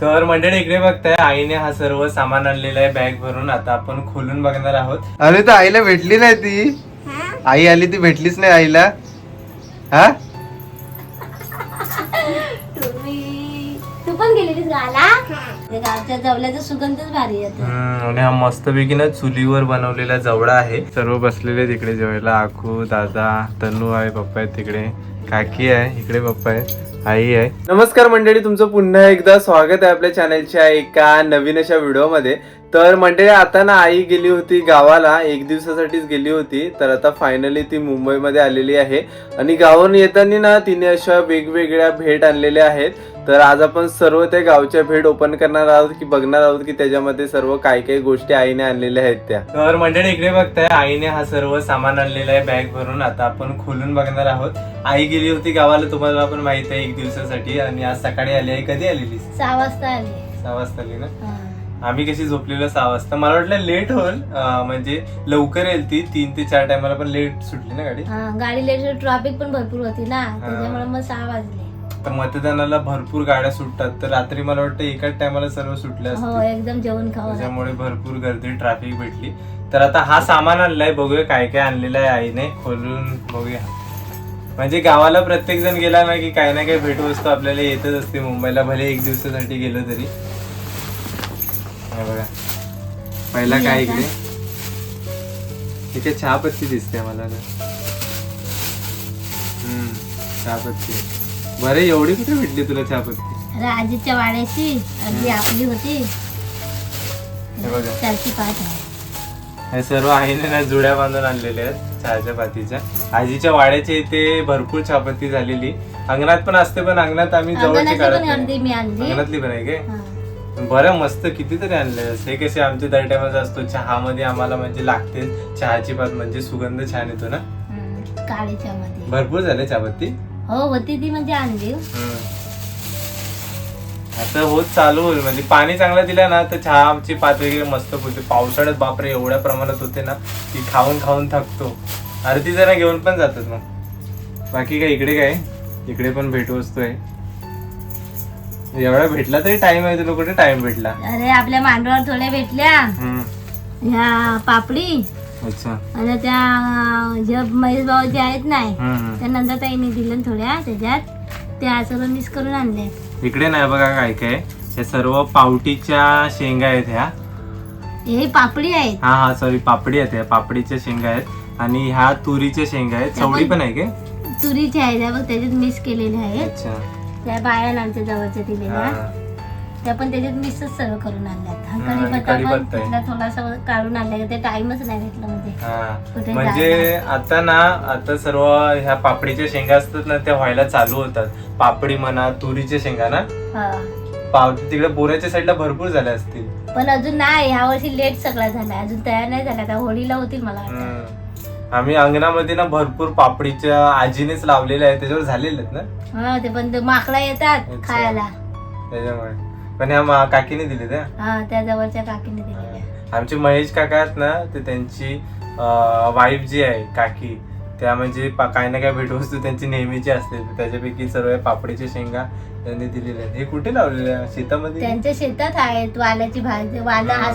तर मंडळी इकडे बघताय आईने हा सर्व सामान आणलेलं आहे बॅग भरून. आता आपण खोलून बघणार आहोत. अरे तर आईला भेटली नाही ती. आई आली ती भेटलीच नाही आईला. हा? तू पण गेलेलीस गाला गावच्या जवल्याचा सुगंधच भारी येतो हम्म, आणि हा मस्तपैकी ना चुलीवर बनवलेला जवळा आहे. सर्व बसलेले तिकडे जेवायला. आखू दादा तनू आहे पप्पा आहेत तिकडे. काकी आहे इकडे पप्पा आहे आई आहे. नमस्कार मंडळी तुमचं पुन्हा एकदा स्वागत आहे आपल्या चॅनलच्या एका नवीन अशा व्हिडिओमध्ये तर मंडळी आता ना आई गेली होती गावाला एक दिवसासाठीच गेली होती. तर आता फायनली ती मुंबईमध्ये आलेली आहे. आणि गावाहून येताना ना तिने अशा वेगवेगळ्या भेट आणलेल्या आहेत. तर आज आपण सर्व त्या गावच्या भेट ओपन करणार आहोत की बघणार आहोत की त्याच्यामध्ये सर्व काय काय गोष्टी आईने आणलेल्या आहेत त्या. तर मंडळी इकडे बघताय आईने हा सर्व सामान आणलेला आहे बॅग भरून. आता आपण खोलून बघणार आहोत. आई गेली होती गावाला तुम्हाला पण माहीत आहे एक दिवसासाठी. आणि आज सकाळी आली आहे. कधी आलेली सहा वाजता आले. सहा वाजता आली ना. आम्ही कशी झोपलेलो सहा वाजता. मला वाटलं लेट होईल. अं, म्हणजे लवकर येईल ती. तीन ते चार टायमाला पण लेट सुटली ना गाडी. हा, गाडी लेट ट्रॅफिक पण भरपूर होती ना. त्याच्यामुळे मग सहा वाजले. तर मतदानाला भरपूर गाड्या सुटतात. तर रात्री मला वाटतं एकाच टायमाला सर्व सुटल्या हो असतील. एकदम जेवण खावं त्याच्यामुळे भरपूर गर्दी ट्रॅफिक भेटली. तर आता हा सामान आणलाय. बघूया काय काय आणलेलं आहे आईने. खोलून बघूया. म्हणजे गावाला प्रत्येक जण गेला ना की काही ना काही भेटवस्तू आपल्याला येतच असते मुंबईला. भले एक दिवसासाठी गेलो तरी. हे बघा. पहिला काय इकडे? इथे चहा पत्ती दिसते मला तर हम्म चहा पत्ती बरे एवढी कुठे भेटली तुला चहा पत्ती अरे आजीच्या वाड्याची आजी आपली होती. हे बघा. आहे. हे सर्व आईने ना जुड्या बांधून आणलेल्या आहेत चहाच्या पातीच्या. आजीच्या वाड्याच्या इथे भरपूर चहापत्ती झालेली. अंगणात पण असते पण अंगणात आम्ही जवळची काढत पण नाही. अर्धी मी आणली अंगणातली पण आहे काय? हा. बरं मस्त कितीतरी आणले हे कसे आमचे दर टायमाचा असतो चहामध्ये आम्हाला म्हणजे लागते चहाची पात म्हणजे सुगंध छान येतो ना? मध्ये भरपूर झाले चहापत्ती? हो होती ती म्हणजे आणली. आता होत चालू होईल म्हणजे पाणी चांगलं दिलं ना तर चहाची पात वगैरे मस्त फुलते पावसाळ्यात बापरे एवढ्या प्रमाणात होते ना की खाऊन खाऊन थकतो. अरे ती जरा घेऊन पण जातात मग. बाकी काय इकडे काय? इकडे पण भेटवस्तू आहे एवढा भेटला तरी टाइम आहे तुला कुठे टाइम भेटला? अरे आपल्या मांडवावर थोड्या भेटल्या. हम्म. ह्या पापडी अच्छा. आणि त्या अं, ज्या महेश भाऊ जे आहेत नाही हम्म, हम्म. त्या नंतर ताईने दिलं थोड्या त्याच्यात. त्या सर्व मिस करून आणले. इकडे नाही बघा काय काय हे सर्व पावटीच्या शेंगा आहेत ह्या. हे पापडी आहेत. हा हा सॉरी पापडी आहेत ह्या. पापडीच्या शेंगा आहेत. आणि ह्या तुरीच्या शेंगा आहेत. चवळी पण- आहे काय? तुरीच्या आहेत बघ त्याच्यात मिस केलेल्या आहेत. अच्छा. त्या बाया आमच्या जवळच्या दिलेल्या. त्या पण त्याच्यात मिसच सर्व करून आणल्यात. कढीपत्ता पण थोडासा काढून आणला ते टाइमच नाही भेटला म्हणजे. म्हणजे आता ना आता सर्व ह्या पापडीच्या शेंगा असतात ना त्या व्हायला चालू होतात. पापडी म्हणा तुरीच्या शेंगा ना. हा. पाव तिकडे बोऱ्याच्या साईडला भरपूर झाल्या असतील. पण अजून नाही. ह्या वर्षी लेट सगळा झाला अजून तयार नाही झाला. आता होळीला होतील मला वाटतं. आम्ही अंगणामध्ये ना भरपूर पापडीच्या आजीनेच लावलेल्या आहेत त्याच्यावर झालेले आहेत ना? हा ते पण ते माकडा येतात अच्छा. खायला. त्याच्यामुळे. पण ह्या मा- काकीने दिले त्या हा त्या जवळच्या काकीने दिलेल्या. आमचे महेश काका आहेत ना ते त्यांची वाईफ जी आहे काकी त्या म्हणजे पा- काही ना काही भेटवस्तू त्यांची नेहमीची असते. तर त्याच्यापैकी सर्व पापडीच्या शेंगा त्यांनी दिलेल्या आहेत. हे कुठे लावलेले? शेतामध्ये? त्यांच्या शेतात आहेत वाल्याची भाजी वाला हा.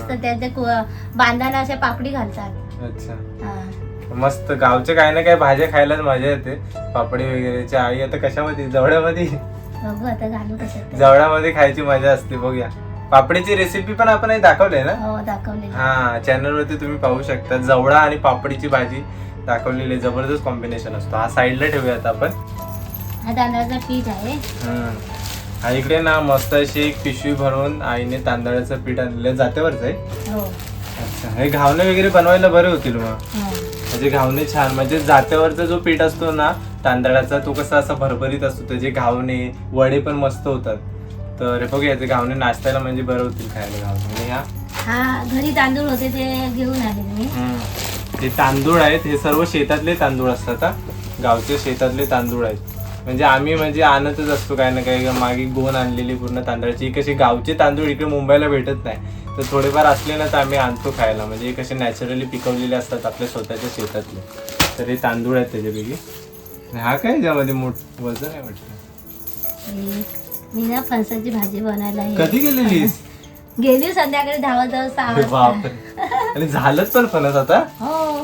कु- बांधाना अशा पापडी घालतात. अच्छा. हा. मस्त गावच्या काही ना काही भाज्या खायलाच मजा येते. पापडी वगैरेच्या आई आता कशामध्ये? जवळ्यामध्ये बघू आता घालू कशात जवळ्यामध्ये खायची मजा असते बघूया. पापडीची रेसिपी पण आपण हे दाखवली ना? हो दाखवले. हा चॅनल वरती तुम्ही पाहू शकता. जवळा आणि पापडीची भाजी दाखवलेली. जबरदस्त कॉम्बिनेशन असतो. हा साईडला ठेवूया आता आपण. हा तांदळाचं पीठ आहे. इकडे ना मस्त अशी एक पिशवी भरून आईने तांदळाचं पीठ आणलेलं जात्यावरच आहे. अच्छा. हे घावणे वगैरे बनवायला बरे होतील मग. हा. म्हणजे घावणे छान. म्हणजे जात्यावरचा जो पीठ असतो ना तांदळाचा तो कसा असा भरभरीत असतो. त्याचे घावणे वडे पण मस्त होतात. तर हे बघूया ते घावणे नाश्त्याला म्हणजे बरं होतील खायला घावणे. ह्या? हा घरी तांदूळ होते ते घेऊन आले मी. हम्म. हे तांदूळ आहेत. हे सर्व शेतातले तांदूळ असतात हा. गावचे शेतातले तांदूळ आहेत. म्हणजे आम्ही म्हणजे आणतच असतो काही ना काही. मागे गोण आणलेली पूर्ण तांदळाची. कशी गावचे तांदूळ इकडे मुंबईला भेटत नाही. तर थोडेफार असले ना तर आम्ही आणतो खायला. म्हणजे कसे नॅचरली पिकवलेले असतात आपल्या स्वतःच्या शेतातले. तर हे तांदूळ आहेत त्याच्यापैकी. हा काय याच्यामध्ये मोठ वजन आहे वाटतं एक मी ना फणसाची भाजी बनायला कधी गेलेलीस? गेली संध्याकाळी धावत धावत आणि झालंच पण फणस आता? हो.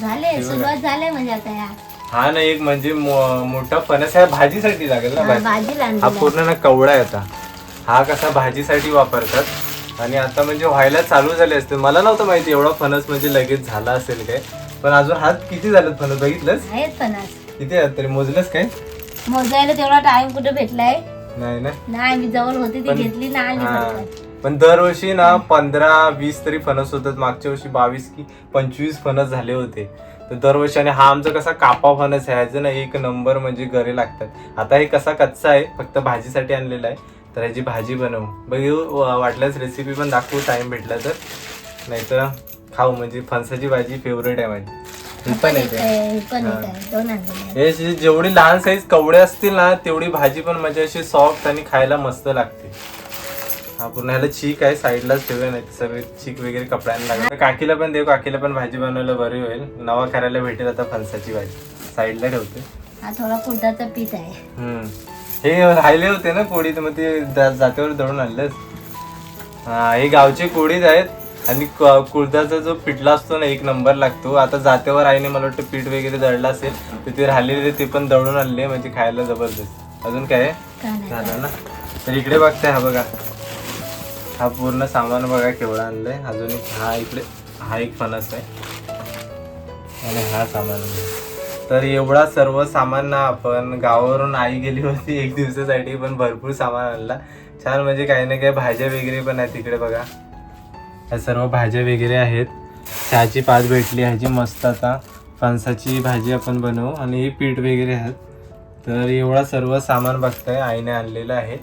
झाले सुरुवात झाले म्हणजे आता या. हा ना एक म्हणजे मोठा फणस ह्या भाजीसाठी लागेल ना भाजी हा पूर्ण ना कवडा आहे आता. हा कसा भाजीसाठी वापरतात. आणि आता म्हणजे व्हायला चालू झाले असते मला नव्हतं माहिती एवढा फणस म्हणजे लगेच झाला असेल काय? पण अजून हात किती झालेत फणस? बघितलंस? आहेत फणस. किती आहेत? तरी मोजलंस काय? मोजायला तेवढा टाइम कुठे भेटलाय? नाही ना. नाही मी जवळ होती ती पण- घेतली ना आली हा. पण दरवर्षी ना पंधरा वीस तरी फणस होतात. मागच्या वर्षी बावीस की पंचवीस फणस झाले होते. तर दरवर्षी आणि हा आमचा कसा कापा फणस आहे. ह्याचं ना एक नंबर म्हणजे गरे लागतात. आता हे कसा कच्चा आहे फक्त भाजीसाठी आणलेला आहे. तर ह्याची भाजी बनवू. बघू वाटल्यास रेसिपी पण दाखवू टाइम भेटला तर. नाहीतर खाऊ म्हणजे फणसाची भाजी फेवरेट आहे माझी. ही पण येते हा. जेवढी लहान साईज कवडे असतील ना तेवढी भाजी पण म्हणजे अशी सॉफ्ट आणि खायला मस्त लागते. हा पूर्ण ह्याला चीक आहे साईडलाच ठेवूया नाही तर सगळे चीक वगैरे कपड्यांना लागेल काकीला पण देऊ काकीला पण भाजी बनवायला बरी होईल. नवा करायला भेटेल आता फणसाची भाजी. साईडला ठेवते. हा थोडा कुटाचं पीठ आहे. हम्म. हे राहिले होते ना कोळीत मग ते जात्यावर दळून आणलंच हा हे गावचे कोळीत आहेत. आणि क- कुळथाचा जो पिठला असतो ना एक नंबर लागतो. आता जात्यावर आईने मला वाटतं पीठ वगैरे दळलं असेल तर ते राहिलेले ते पण दळून आणले म्हणजे खायला जबरदस्त. अजून काय? झालं ना? तर इकडे बघताय हा बघा. हा पूर्ण सामान बघा केवढा आणलंय. अजून एक हा इकडे हा एक फणस आहे. आणि हा सामान. तर एवढा सर्व सामान ना आपण गावावरून आई गेली होती एक दिवसासाठी पण भरपूर सामान आणला. छान म्हणजे काही ना काही भाज्या वगैरे पण आहेत तिकडे बघा. ह्या सर्व भाज्या वगैरे आहेत. चहाची पात भेटली ह्याची मस्त आता. फणसाची भाजी आपण बनवू आणि हे पीठ वगैरे आहेत. तर एवढा सर्व सामान बघताय आईने आणलेलं आहे.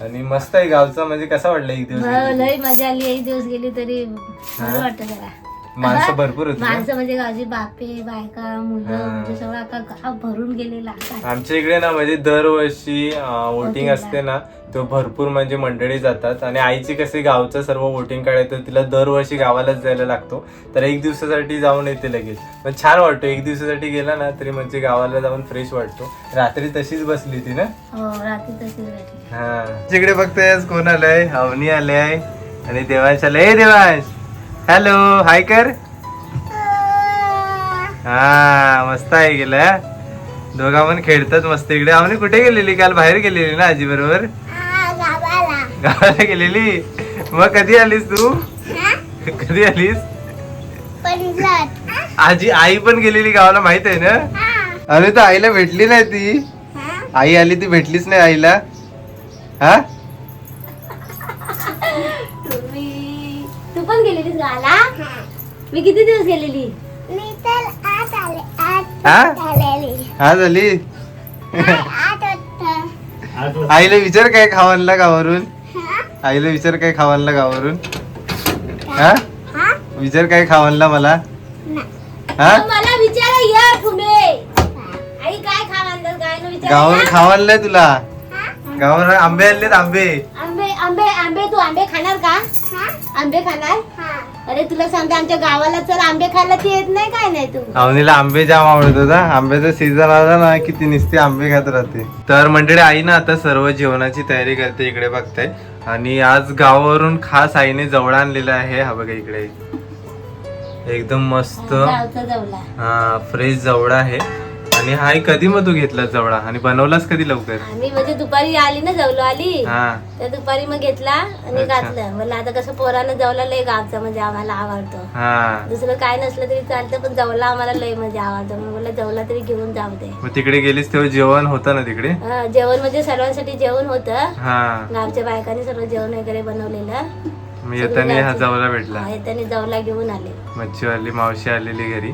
आणि मस्त आहे गावचा म्हणजे कसा वाटला एक दिवस मजा आली एक दिवस गेली तरी वाटत माणसं भरपूर होती ना? माणसं म्हणजे गावची बापे बायका मुलं. म्हणजे सगळं अख्खा गाव भरून गेलेला आता. आमच्या इकडे ना म्हणजे दरवर्षी वोटिंग असते ना तो भरपूर म्हणजे मंडळी जातात. आणि आईची कशी गावचं सर्व वोटिंग काढायचं तिला दरवर्षी गावालाच जायला लागतो. तर एक दिवसासाठी जाऊन येते लगेच. पण छान वाटतो एक दिवसासाठी गेला ना तरी म्हणजे गावाला जाऊन फ्रेश वाटतो. रात्री तशीच बसली ती ना? हो रात्री तशीच भेटली. हा. तिकडे बघताय कोण आलंय? अवनी आले आहे आणि देवांश आलंय. ए देवांश! हॅलो हाय कर. हा मस्त आहे गेलं. दोघा पण खेळतात मस्त इकडे. अवनी कुठे गेलेली? काल बाहेर गेलेली ना आजी बरोबर? गावाला. गेलेली? मग कधी आलीस तू? कधी आलीस? आजी आई पण गेलेली गावाला माहीत आहे ना? अरे तर आईला भेटली नाही ती. आई आली ती भेटलीच नाही आईला. हा? मी किती दिवस गेलेली? मी तर आज आले आज हा आलेली हा झाली आज होतं आईला विचार काय खावानला गावावरून? आईला विचार काय खावानला गावावरून? हा? हा? विचार काय खावानला मला? हा? मग मला विचारा या तुम्ही आई काय खा म्हणतात काय न गावावर विचार खावानलाय तुला. गावावर आंबे आणलेत आंबे. आंबे आंबे आंबे तू आंबे खाणार का? आंबे खाणार? अरे तुला सांगते आमच्या गावाला चल आंबे खायला ती येत नाही काय नाही तू. अवनीला आंबे जाम आवडत होता आंब्याचा सीझन आला ना की ती नुसती आंबे खात राहते. तर मंडळी आई ना आता सर्व जेवणाची तयारी करते इकडे बघताय आणि आज गावावरून खास आईने जवळ आणलेला आहे हा बघा इकडे. एकदम मस्त. जवला हा फ्रेश जवळा आहे. आणि हा कधी मग तू घेतला जवळा? आणि बनवलास कधी लवकर? आम्ही म्हणजे दुपारी आली ना जवलो आली हा. त्या दुपारी मग घेतला आणि अच्छा. घातलं. म्हणलं आता कसं पोरानं जवला लय गावचा म्हणजे आम्हाला आवडतो. हा. दुसरं काय नसलं तरी चालतं पण जवला आम्हाला लय म्हणजे आवडतं. मग मला जवला तरी घेऊन जाऊ दे. मग तिकडे गेलीस तेव्हा जेवण होतं ना तिकडे? हा, जेवण म्हणजे सर्वांसाठी जेवण होतं. हा. गावच्या बायकांनी सर्व जेवण वगैरे बनवलेलं. मग येताना हा जवळा भेटला. त्यांनी जवला घेऊन आले. मच्छीवाली मावशी आलेली घरी.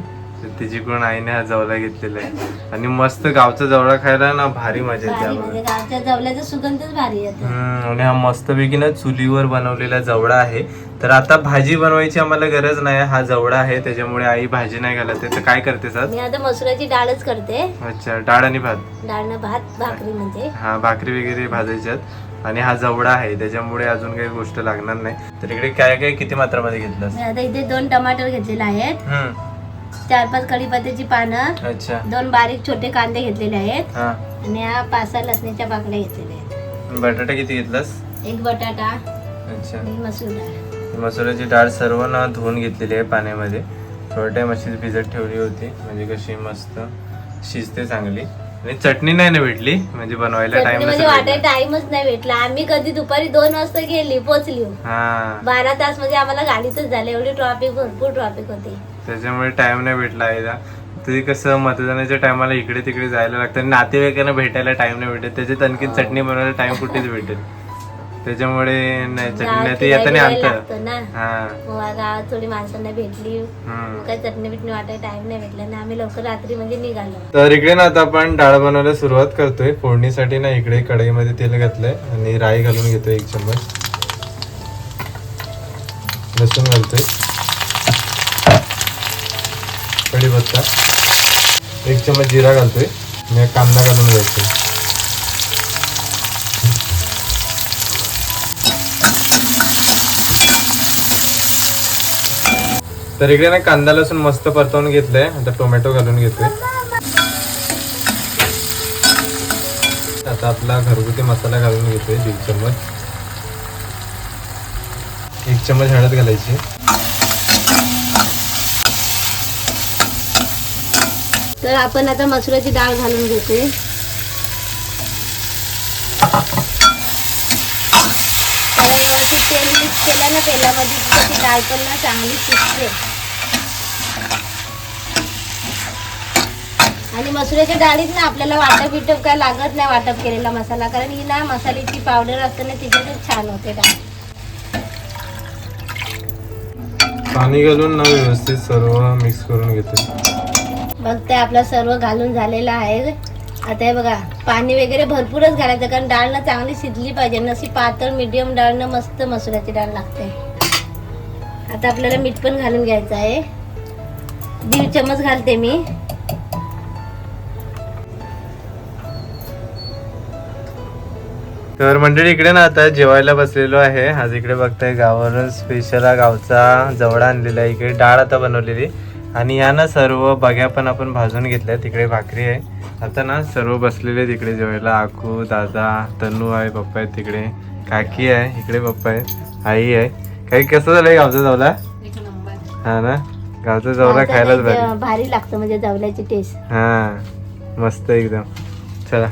तिच्याकडून आईने हा जवळा घेतलेला आहे. आणि मस्त गावचा जवळा खायला ना भारी मजा येते आम्हाला. म्हणजे गावच्या जवल्याचा सुगंधच भारी येतो. हम्म, आणि हा मस्तपैकी ना चुलीवर बनवलेला जवळा आहे. तर आता भाजी बनवायची आम्हाला गरज नाही हा जवळा आहे त्याच्यामुळे आई भाजी नाही घालत आहे. तर काय करते सर मी आता मसुराची डाळच करते. अच्छा डाळ आणि भात. डाळनं भात भाकरी म्हणजे. हा भाकरी वगैरे भाजायच्यात आणि हा जवळा आहे त्याच्यामुळे अजून काही गोष्ट लागणार नाही. तर इकडे काय काय किती मात्रामध्ये मी आता इथे दोन टमाटर घेतलेले आहेत. हम्म. चार पाच कढीपत्त्याची पानं अच्छा. दोन बारीक छोटे कांदे घेतलेले आहेत. हा. आणि हा पाच सहा लसणीच्या पाकळ्या घेतलेल्या आहेत. बटाटा किती घेतलास? एक बटाटा अच्छा. आणि मसूर डाळ. मसुराची डाळ सर्व ना धुवून घेतलेली आहे पाण्यामध्ये. थोडा टाइम अशीच भिजत ठेवली होती. म्हणजे कशी मस्त शिजते चांगली. आणि चटणी नाही ना भेटली? म्हणजे बनवायला टाइम वाटायला टाइमच नाही भेटला. आम्ही कधी दुपारी दोन वाजता गेली पोचली. हा. बारा तास म्हणजे आम्हाला गाडीतच झालं. एवढी ट्रॉफिक भरपूर ट्रॉफिक होती. त्याच्यामुळे टाइम नाही भेटला आईला. तरी कसं मतदानाच्या टायमाला इकडे तिकडे जायला लागतं. आणि नातेवाईकांना भेटायला टाइम नाही भेटत. त्याच्यात आणखीन चटणी बनवायला टाइम कुठेच भेटेल त्याच्यामुळे नाही चटणी नाही ते लागतं ना. हा. मग गावात थोडी माणसांना भेटली. काय चटणी बिटणी वाटायला टाइम नाही भेटला. ना आम्ही लवकर रात्री म्हणजे निघालो. तर इकडे ना आता आपण डाळ बनवायला सुरुवात करतोय. फोडणीसाठी ना इकडे कढईमध्ये तेल घातलंय. आणि राई घालून घेतोय एक चम्मच. लसूण घालतोय. कढीपत्ता एक चम्मच जिरा घालतोय. मी कांदा घालून घ्यायचो तर इकडे ना कांदा लसूण मस्त परतवून घेतलंय. आता टोमॅटो घालून घेतोय. आता आपला घरगुती मसाला घालून घेतोय दीड चम्मच. एक चम्मच हळद घालायची. तर आपण आता मसुराची डाळ घालून घेते तर व्यवस्थित तेल मिक्स केलं ना तेलामध्ये त्याची डाळ पण ना चांगली शिजते. आणि मसुऱ्याच्या डाळीत ना आपल्याला वाटप बिटप काय लागत नाही वाटप केलेला मसाला कारण ही ना मसाल्याची पावडर असते ना तिच्यातच छान होते डाळ. पाणी घालून ना व्यवस्थित सर्व मिक्स करून घेते मग ते आपला सर्व घालून झालेला आहे. आता हे बघा पाणी वगैरे भरपूरच घालायचं कारण डाळ ना चांगली शिजली पाहिजे. नशी पातळ मिडियम डाळ ना मस्त मसुराची डाळ लागते. आता आपल्याला मीठ पण घालून घ्यायचं आहे. दीड चमच घालते मी. तर मंडळी इकडे ना आता जेवायला बसलेलो आहे. आज इकडे बघताय गावावर स्पेशल हा गावचा जवळ आणलेला आहे. इकडे डाळ आता बनवलेली. आणि या ना सर्व बघ्या पण आपण भाजून घेतल्या. तिकडे भाकरी आहे. आता ना सर्व बसलेले तिकडे जेवायला. आकू दादा तनू आहे पप्पा आहेत तिकडे. काकी आहे इकडे पप्पा आहेत. आई आहे. काही कसं झालंय गावचा जवला? हा ना? गावचा जवला खायलाच भारी. भारी लागतं म्हणजे जवल्याची टेस्ट हा. मस्त एकदम. चला.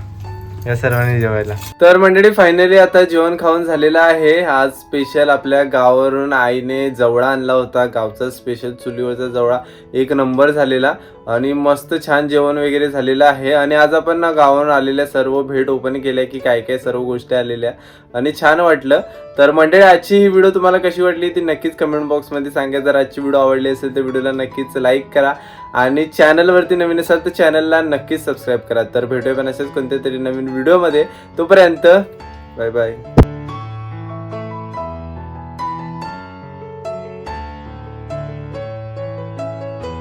या सर्वांनी जेवायला. तर मंडळी फायनली आता जेवण खाऊन झालेलं आहे. आज स्पेशल आपल्या गावावरून आईने जवळा आणला होता. गावचा स्पेशल चुलीवरचा जवळा एक नंबर झालेला. आणि मस्त छान जेवण वगैरे झालेलं आहे. आणि आज आपण ना गावावर आलेल्या सर्व भेट ओपन केल्या की काय काय सर्व गोष्टी आलेल्या. आणि छान वाटलं. तर मंडळी आजची ही व्हिडिओ तुम्हाला कशी वाटली ती नक्कीच कमेंट बॉक्समध्ये सांगा. जर आजची व्हिडिओ आवडली असेल तर व्हिडिओला नक्कीच लाईक करा. आणि चॅनलवरती नवीन असाल तर चॅनलला नक्कीच सबस्क्राईब करा. तर भेटूया पण असेच कोणत्या तरी नवीन व्हिडिओमध्ये तोपर्यंत बाय बाय